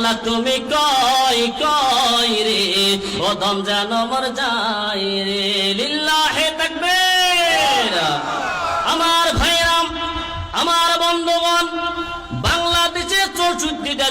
আল্লাহ তুমি কই কই রে? ও দম যেন মর যাই রে। লিল্লাহে তাকবীর। আমার ভাইরাম, আমার বন্ধুগণ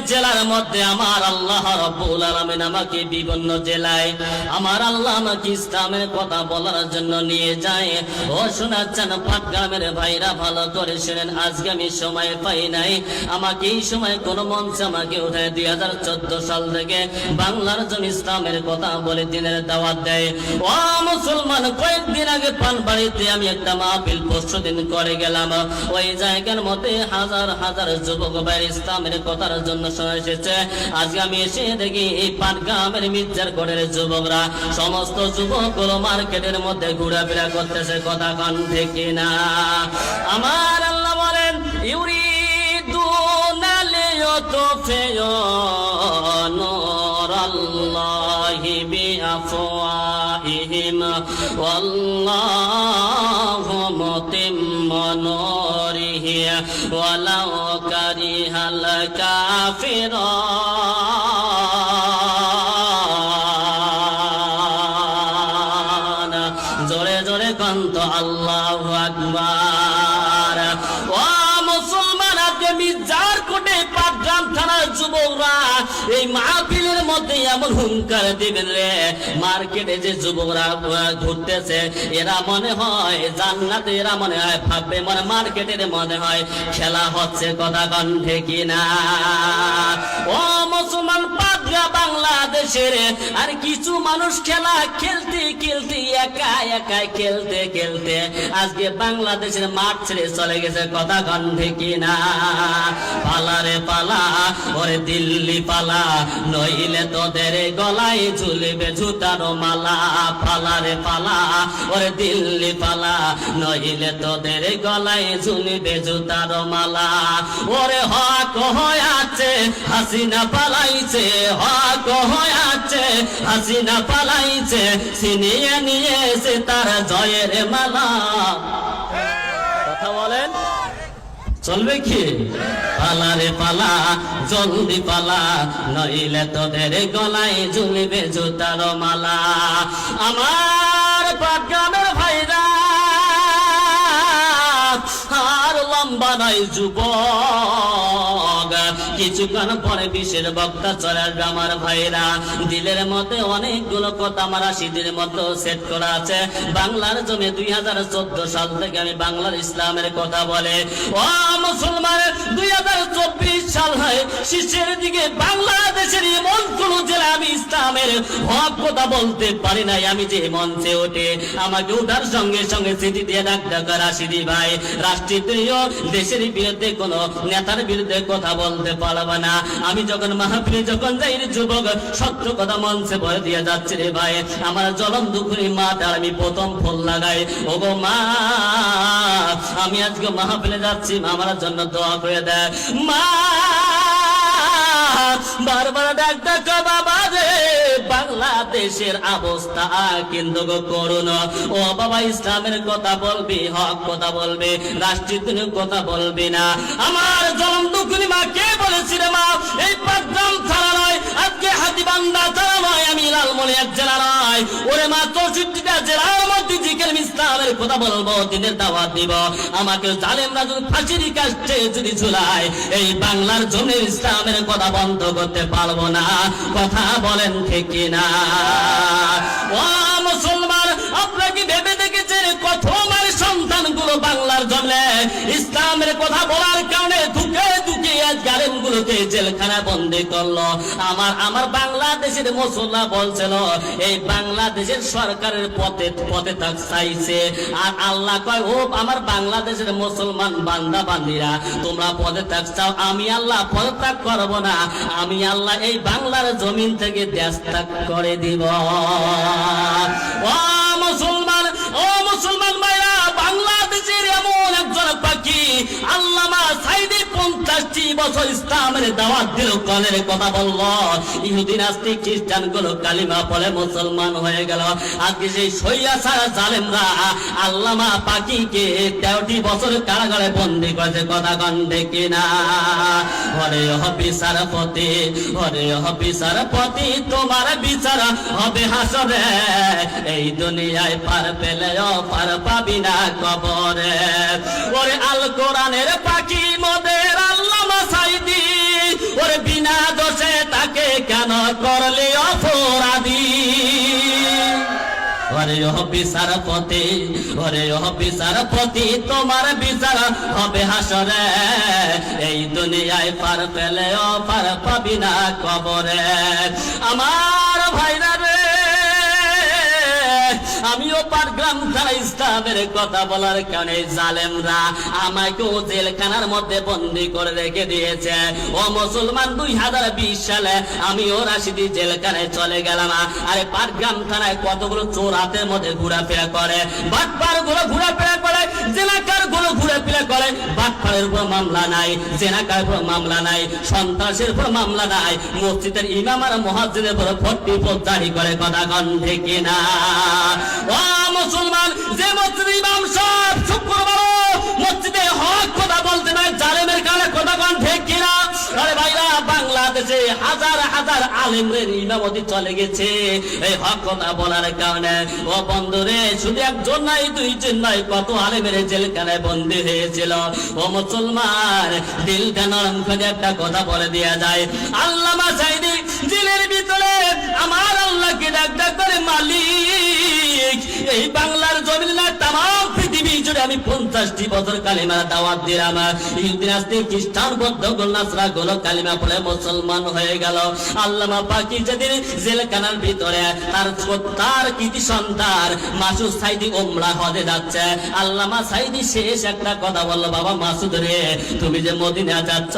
জেলার মধ্যে আমার আল্লাহ রব্বুল আলমিন আমাকে বিভিন্ন জেলায় আমার আল্লাহ আমাকে ইসলামের কথা বলার জন্য নিয়ে যায়। ও শোনাচ্ছেন পাটগ্রামের ভাইরা ভালো করে শুনেন, আজকে আমি সময় পাই নাই। আমাকে এই সময় কোন মঞ্চে আমাকে উঠায় দুই হাজার চোদ্দ সাল থেকে বাংলার জন্য ইসলামের কথা বলে দিনের দাওয়াত দেয়। ও মুসলমান, কয়েকদিন আগে পানবাড়িতে আমি একটা মাহফিল পরশু দিন করে গেলাম। ওই জায়গার মধ্যে হাজার হাজার যুবক ভাই ইসলামের কথার জন্য এসেছে। আজকে আমি এসে দেখি এই পাটগ্রামের মির্জার গড়ের যুবকরা, সমস্ত যুবকগুলো মার্কেটের মধ্যে ঘোরাফেরা করতেছে কথা কান থেকে না আমার আল্লাহ বলেন বিআফওয়াহিহিম, ওয়াল্লাহু মুতিম্মু নূরিহি ওয়ালাউ কারিহাল কাফিরুন জোরে জোরে কন্ত আল্লাহু আকবার ও মুসলমান আজকে মির্জার কোটে পাটগ্রাম থানার যুবকরা এই মাহফিলের মধ্যে এমন হুঙ্কার দিবেন রে। মার্কেটে যে যুবকরা ঘুরতেছে, এরা মনে হয় জান্নাতে এরা মনে হয় ভাববে মানে মার্কেটের মনে হয় খেলা হচ্ছে কথা কণ্ঠে কিনা। ও মুসলমান পাটগ্রা বাংলাদেশের, আর কিছু মানুষ খেলা খেলতে খেলতে, একা একা খেলতে খেলতে আজকে বাংলাদেশের মাঠ ছেড়ে চলে গেছে কথা কণ্ঠে কিনা। পালা রে পালা, ওরে দিল্লি পালা, নইলে তোদের গলায় ঝুলবে জুতার মালা পালা রে পালা ওরে দিল্লি পালা নইলে তোদের গলায় ঝুলবে জুতার মালা। ওরে হক হয়ে আছে, হাসিনা পালাইছে, হক হয়ে আছে, হাসিনা পালাইছে, ছিনিয়ে নিয়েছে তার জয়ের মালা। কথা বলেন? চলবে কি? পালা রে পালা জলদি পালা, নইলে তোদের গলায় ঝুলবে জুতার মালা। আমার পাটগ্রামের ভাইরা, আর লম্বা নাই যুবক কিছুক্ষণ পরে বিশের বক্তা চলে আসবে আমার ভাইরা। দিলের মধ্যে অনেকগুলো কথা আমার আশিদের মধ্যে সেট করা আছে। বাংলার জমি দুই হাজার চোদ্দ সাল থেকে আমি বাংলার ইসলামের কথা বলে। ও মুসলমান, দুই হাজার চব্বিশ সাল হয় শীর্ষের দিকে বাংলাদেশের এমন কোন জেলা আমি ইসলামের হক কথা বলতে পারি নাই, আমি যে মঞ্চে ওঠে আমাকে উঠার সঙ্গে সঙ্গে চিঠি দিয়ে ডাক ডাকার আসিদি ভাই। রাষ্ট্রীয় দেশের বিরুদ্ধে কোন নেতার বিরুদ্ধে কথা বলতে আমি যখন মাহফিলে যখন যাই যুবক সত্য কথা মঞ্চে দিয়ে যাচ্ছে রে ভাই, আমার জলম দুপুরি মা, তার আমি প্রথম ফুল লাগাই। ও গো মা, আমি আজকে মাহফিলে যাচ্ছি, আমার জন্য দোয়া করে দেয় মা, বারবার ডাক ডাক, বাবা বাংলাদেশের অবস্থা, কিন্তু করুন ও বাবা, ইসলামের কথা বলবি, হক কথা বলবে রাষ্ট্রীয় কথা বলবি না। আমার জন্ম দুঃখী মা, কে বলেছিল মা, এই পাঁচজন ছাড়া নয়, আজকে হাতিবান্ধা ছাড়া নয়, আমি লালমনিয়া জেলা নয়। ওরে মা, চৌষট্টিটা জিকের ইসলামের কথা বলব, দিনের দাওয়াত দিব। আমাকে জালেমরা যদি ফাঁসির কাছে যদি ঝুলায়, এই বাংলার জমি ইসলামের কথা বন্ধ করতে পারব না। কথা বলেন ঠিক না ও মুসলমান আপনারা কি ভেবে দেখেছেন কত মানে সন্তানগুলো বাংলার জন্মে ইসলামের কথা বলার জেলখানা বন্দি করল। আমার আমার বাংলাদেশের মুসল্লা বলছিল, এই বাংলাদেশের সরকারের পথে পথে থাক চাইছে। আর আল্লাহ কয়, ও আমার বাংলাদেশের মুসলমান বান্দা বান্দিরা, তোমরা পদে থাক চাও। আমি আল্লাহ পদে ত্যাগ করব না। আমি আল্লাহ এই বাংলার জমিন থেকে দেশ ত্যাগ করে দিব। ও বছর ইসলামের দাওয়াত দিল, কলের কথা বলল। ইহুদি নাস্তিক খ্রিস্টানগুলো কালিমা পড়ে মুসলমান হয়ে গেল। আজকে সেই সইয়া সারা জালেমরা আল্লামা পাখিকে তেরোটি বছর কারাগারে বন্দি করেছে, কথা কন্ঠে কিনা হরে হবিসার পতি হরে হবিসার পতি তোমার বিচার হবে হাসরে। এই দুনিয়ায় পার পেলে পার পাবি না কবরে। ওরে আল কোরআনের পাখি করলে অপরাধী। ওরে ও বিচারপতি ওরে ও বিচারপতি তোমার বিচার হবে হাসরে। এই দুনিয়ায় পার পেলে ও পাবি না কবরে। আমার ভাইরা আমিও পারগ্রাম তারা ইসলামের কথা বলার কারণে জালেমরা আমাকেও জেলখানার মধ্যে বন্দি করে রেখে দিয়েছে। ও মুসলমান দুই হাজার বিশ সালে আমিও রাশিদি জেলখানায় চলে গেলাম। আরে পাটগ্রাম থানায় কতগুলো চোর হাতের মধ্যে ঘোরাফেরা করে? বাটপারগুলো ঘোরাফেরা করে জেনাকারগুলো ঘোরাফেরা করে। বাটপাড়ের উপর মামলা নাই, জেনাকার উপর মামলা নাই, সন্ত্রাসের উপর মামলা নাই, মসজিদের ইমাম আর মহাজিদের উপর ভর্তি জারি করে কথা কন? থেকে না মুসলমান যে মসজিদ ইমাম সাহেব শুক্রবার মসজিদে হক কথা বলতে নাই জালেমের কানে কথা কন ঠিক কিনা আরে ভাইরা, বাংলাদেশে হাজার হাজার আলেমদের ইমামতি চলে গেছে। এই হক কথা বলার কারণে, ও বন্ধুরে, শুধু একজন নাই, দুইজন নয় কত আলেমের জেলখানায় বন্দি হয়েছিল। ও মুসলমান, দিলটা নরম করে একটা কথা বলে দেয়া যায়। আল্লামা সাইদি, জেলের ভিতরে আমার আল্লাহকে ডাক ডাক করে মালিক। এই বাংলার জমিন না তাম জুড়ে আমি পঞ্চাশটি বছর কালিমা দাওয়াত দিলাম। ইহুদিন আসতে খ্রিস্টান, বৌদ্ধ গোলনাসরা গোল কালিমা পড়ে মুসলমান হয়ে গেল। আল্লামা পাকি যেদিন জেলখানার ভিতরে তার তার কৃতি সন্তান মাসুদ সাইদি ওমরা হদে যাচ্ছে। আল্লামা সাইদি শেষ একটা কথা বলল, বাবা মাসুদ রে, তুমি যে মদিনা যাচ্ছ,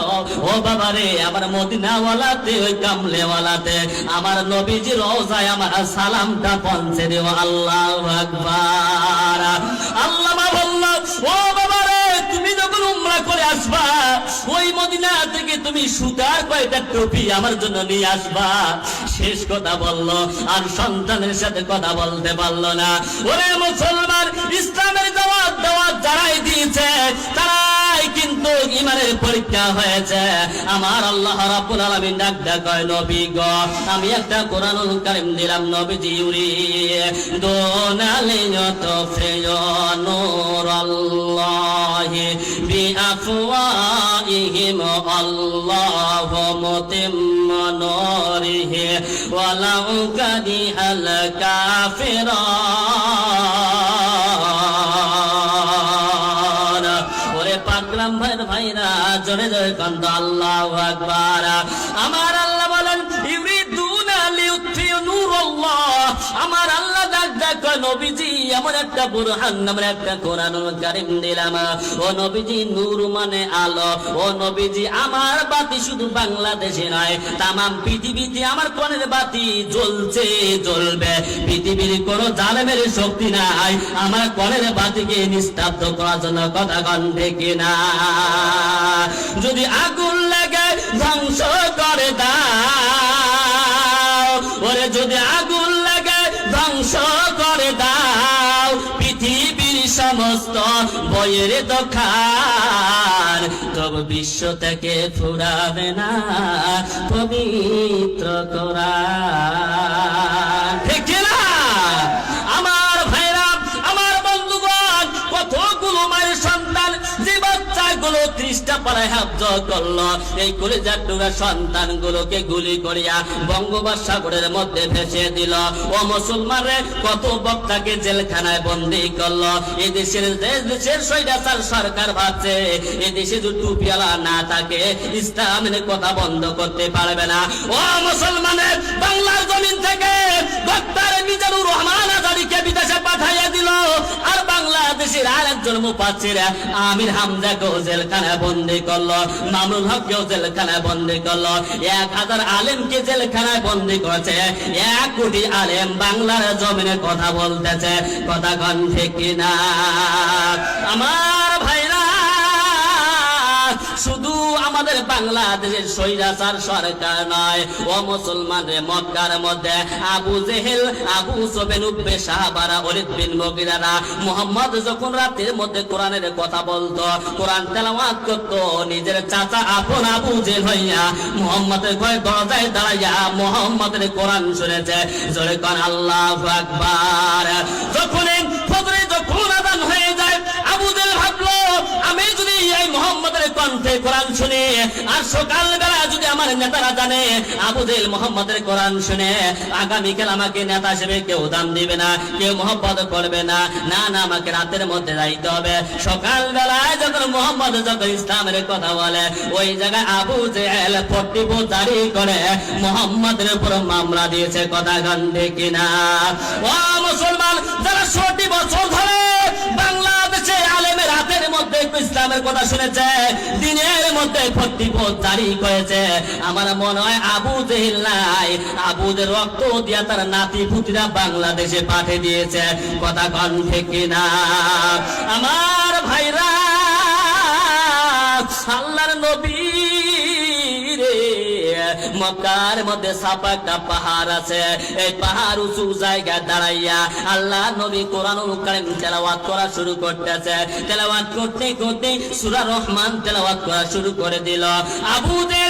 ও বাবা রে, আমার মদিনাওয়ালাতে, ওই কামলেওয়ালাতে, আমার নবীজি রোজায় আমার সালামটা পৌঁছে দেও, আল্লাহ আকবার। আল্লামা বলল ও তুমি যখন উমরা করে আসবা, ওই মদিনা থেকে তুমি সুতার কয়টা টুপি আমার জন্য নিয়ে আসবা। শেষ কথা বলল, আর সন্তানের সাথে কথা বলতে পারল না। ওরে মুসলমান, ইসলামের দাওয়াত দাওয়াত যারাই দিয়েছে, তারাই কিন্তু ইমানের পরীক্ষা হয়েছে। আমার আল্লাহ রাব্বুল আলামিন ডাক ডাক হয়, নবী গ, আমি একটা কোরআনুল কারীম দিলাম, নবীজি উরি। দোনালিয়ত ফেয় নূর আল্লাহি। বিআফওয়াইহিম, আল্লাহু মুতিম্মু নূরিহি ওয়ালাউ কারিহাল কাফিরান। ওরে পাগলাম ভাইয়ের ভাইরা, জোরে জোরে কান্দ আল্লাহ আকবার। আমার আল্লাহ বলেন আমার আল্লাহ নবীজি এমন একটা বুরহান, নামের একটা কোরআনুল কারীম দিলাম। ও নবীজি নূর মানে আলো। ও নবীজি আমার বাতি শুধু বাংলাদেশে নয়, তামাম পৃথিবীতে আমার কোণের বাতি জ্বলছে, জ্বলবে। পৃথিবীর কোনো জালেমের শক্তি নাই, আমার কোণের বাতিকে নিস্তাব্দ করার জন্য কথা কণ্ঠে কিনা? যদি আগুন লাগে ধ্বংস করে দাও, ওরে যদি বইয়ের দোকান তবু বিশ্ব থেকে ফুরাবে না পবিত্র কোরআন। হাফজ করল। এই গুলি করিয়া মধ্যে ভেসে দিল। ও কত বক্তাকে জেলখানায় বন্দি করল। এই দেশের সরকার ভাবছে এই দেশে যদি টুপিয়ালা না থাকে ইসলামের কথা বন্ধ করতে পারবে না। ও মুসলমানের বাংলার জমিন থেকে ডক্টর মিজানুর রহমান আজারিকে বিদেশে পাঠাইয়া দিল। আর বাংলাদেশের আর একজন মুপাচ্ছির আমির হামজাকেও জেলখানায় বন্দি করল। মামুল হককেও জেলখানায় বন্দি করল। এক হাজার আলেমকে জেলখানায় বন্দি করেছে। এক কোটি আলেম বাংলার জমিনে কথা বলতেছে। কথা কন ঠিক না আমার বাংলাদেশের স্বৈরাচার সরকার নয়। ও মুসলমানের মক্কার মধ্যে আবু জেহেল, আবু সোবেন উব্বে সাহাবারা বিন মগিরারা। মোহাম্মদ যখন রাতের মধ্যে কোরআনের কথা বলতো, কোরআন তেলাওয়াত করতো, নিজের চাচা আপন আবু জেল হইয়া মোহাম্মদের ঘরে দরজায় দাঁড়াইয়া মোহাম্মদের কোরআন শুনেছে। জোরে কর আল্লাহ আকবার। যখন ফজরে যখন আদান হয়ে যায় আবু জেল ভাবলো আমি যদি এই মোহাম্মদের কণ্ঠে কোরআন শুনে, আর সকালবেলা যদি আমার নেতারা জানে, আবু জেল মোহাম্মদের কোরআন শুনে আগামীকাল আমাকে নেতা হিসেবে কেউ দাম দিবে না, কেউ মোহাম্মদ করবে না না না, আমাকে রাতের মধ্যে যাইতে হবে। সকালবেলায় যখন মোহাম্মদ, যখন ইসলামের কথা বলে, ওই জায়গায় আবু জেল জারি করে, মোহাম্মদের উপর মামলা দিয়েছে, কথা গান্ধে কিনা? ও মুসলমান, যারা ষোটি ইসলামের কথা শুনেছে, দিনের মধ্যে প্রতিপদ জারি করেছে। আমার মনে হয় আবু জেহিল নাই। আবুদের রক্ত দিয়া তার নাতি পুতিরা বাংলাদেশে পাঠিয়ে দিয়েছে। কথা কন থেকে কিনা? আমার ভাইরা, আল্লাহর নবী মক্কার মধ্যে সাপা একটা পাহাড় আছে। এই পাহাড় উঁচু জায়গায় দাঁড়াইয়া আল্লাহ নবী কোরআনুল কারিম তেলাওয়াত করা শুরু করতেছে। তেলাওয়াত করতে করতে সূরা রহমান তেলাওয়াত করা শুরু করে দিল। আবুদের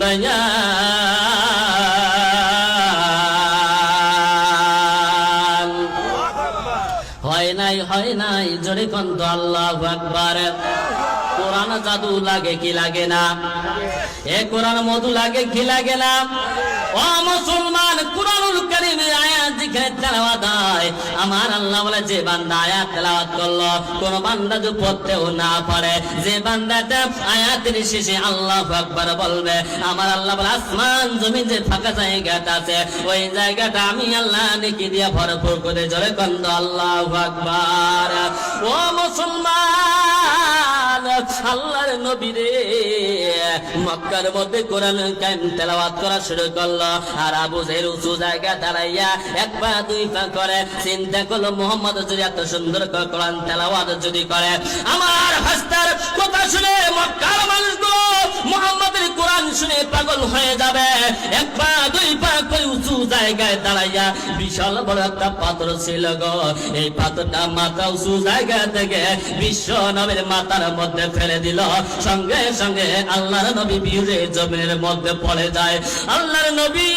বায়ান। হয় নাই হয় নাই, জোরে কন্ত আল্লাহ আকবার। কোরআন জাদু লাগে কি লাগে না? এ কোরআন মধু লাগে কি লাগে না? মুসলমান, কোরআনুল কারীমের আয়াত তেলাওয়াত হয়। আমার আল্লাহ বলে, যে বান্দা আয়াত তেলাওয়াত করল, কোন বান্দা পড়তেও না পারে, যে বান্দাটা আয়াতের শেষে আল্লাহ আকবার বলবে, আমার আল্লাহ বলে, আসমান জমি যে ফাঁকা জায়গাটা আছে, ওই জায়গাটা আমি আল্লাহ নেকি দিয়া ভরপুর করে জোরে কন্দ, আল্লাহ আকবার। ও মুসলমান আল্লাহর নবী রে। মক্কার মধ্যে কোরআন কাইম তেলাওয়াত করা শুরু করল। আর আবু উঁচু জায়গা দাঁড়াইয়া এক পা, দুই পা করে চিন্তা করল, মোহাম্মদ যদি এত সুন্দর করে কোরআন তেলাওয়াত যদি করে, আমার হাস্তার কথা শুনে মক্কার মানুষগুলো মোহাম্মদের কোরআন শুনে পাগল হয়ে যাবে। এক পা, দুই পা করে উঁচু জায়গায় দাঁড়াইয়া বিশাল বড় একটা পাথর ছিল গো। এই পাথরটা মাথা উঁচু জায়গা থেকে বিশ্ব নবীর মাথার মধ্যে ফেলে দিল। সঙ্গে সঙ্গে আল্লাহর নবী বিউরে জমিনের মধ্যে পড়ে যায়। আল্লাহর নবী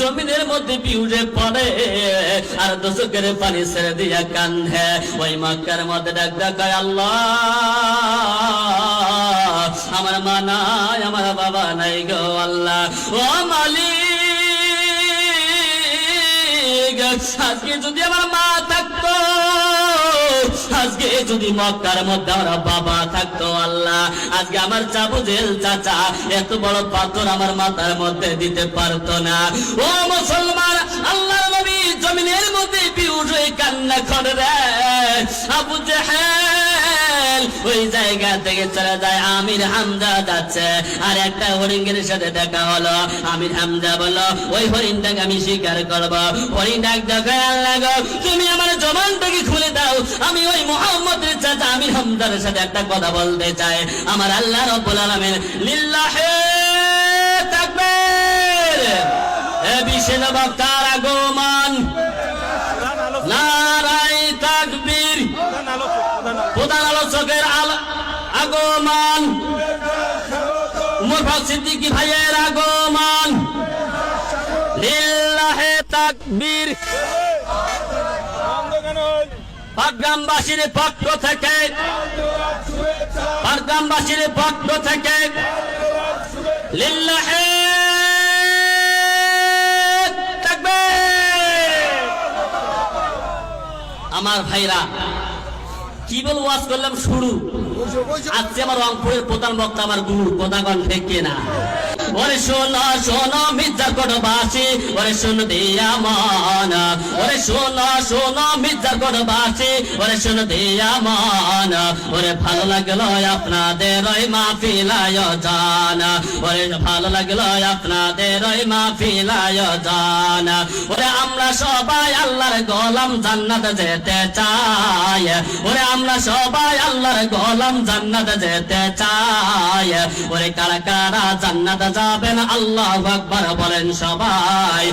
জমিনের মধ্যে বিউরে পড়ে, আর দশকের পানি ছেড়ে দিয়া কান্ধে ওই মক্কার মধ্যে ডাক ডাকায় আল্লাহ! আমার মা নাই আমার বাবা নাই গো আল্লাহ। ও মালিক, আজকে যদি আমার মা থাকতো, আজকে যদি মক্কার মধ্যে আমার বাবা থাকতো আল্লাহ, আজকে আমার চাবু জেল চাচা এত বড় পাথর আমার মাথার মধ্যে দিতে পারতো না। ও মুসলমান আল্লাহ নবী জমিনের মধ্যে হয়ে কান্না করে রে। আবু জেহেল ওই জায়গা থেকে চলে যায় আমির হামজা যাচ্ছে। আর একটা হরিণের সাথে দেখা হলো। আমির হামজা বলল, ওই হরিণটাকে আমি স্বীকার করব। হরিণটা দেখে আল্লাহ তুমি আমার জবানটাকে খুলে দাও। আমি ওই মোহাম্মদের চাচা আমির হামজার সাথে একটা কথা বলতে চাই। আমার আল্লাহ রব্বুল আলামিন লিল্লাহে তাকবীর। এ বিশেষ বক্তার আগমন। আগমন। উমর ফারুক সিদ্দিকী ভাইয়ের আগমন। লিল্লাহে তাকবীর। পাটগ্রামবাসীর পক্ষ থেকে, পাটগ্রামবাসীর পক্ষ থেকে, লিল্লাহে আমার ভাইরা, কি বল ওয়াজ করলাম শুরু? আজকে আমার রংপুরের প্রধান বক্তা আমার গুরু কোথাগণ ঢেকে না। ওরে শোনো কোট বাসি ওরে শোন দিয়া মান। ওরে শোনো কোট বাসি ওরে শোন দিয়া মান। ওরে ভালো লাগল আপনাদের ওই মাহফিলায় জান ওরে ভালো লাগল আপনাদের ওই মাহফিলায় জান ওরে আমরা সবাই আল্লাহর গোলাম জান্নাত যেতে চাই। ওরে আমরা সবাই আল্লাহর গোলাম জান্নাত যেতে চাই। ওরে কারা কারা জান্নাত যাবেন আল্লাহ আকবার বলেন সবাই।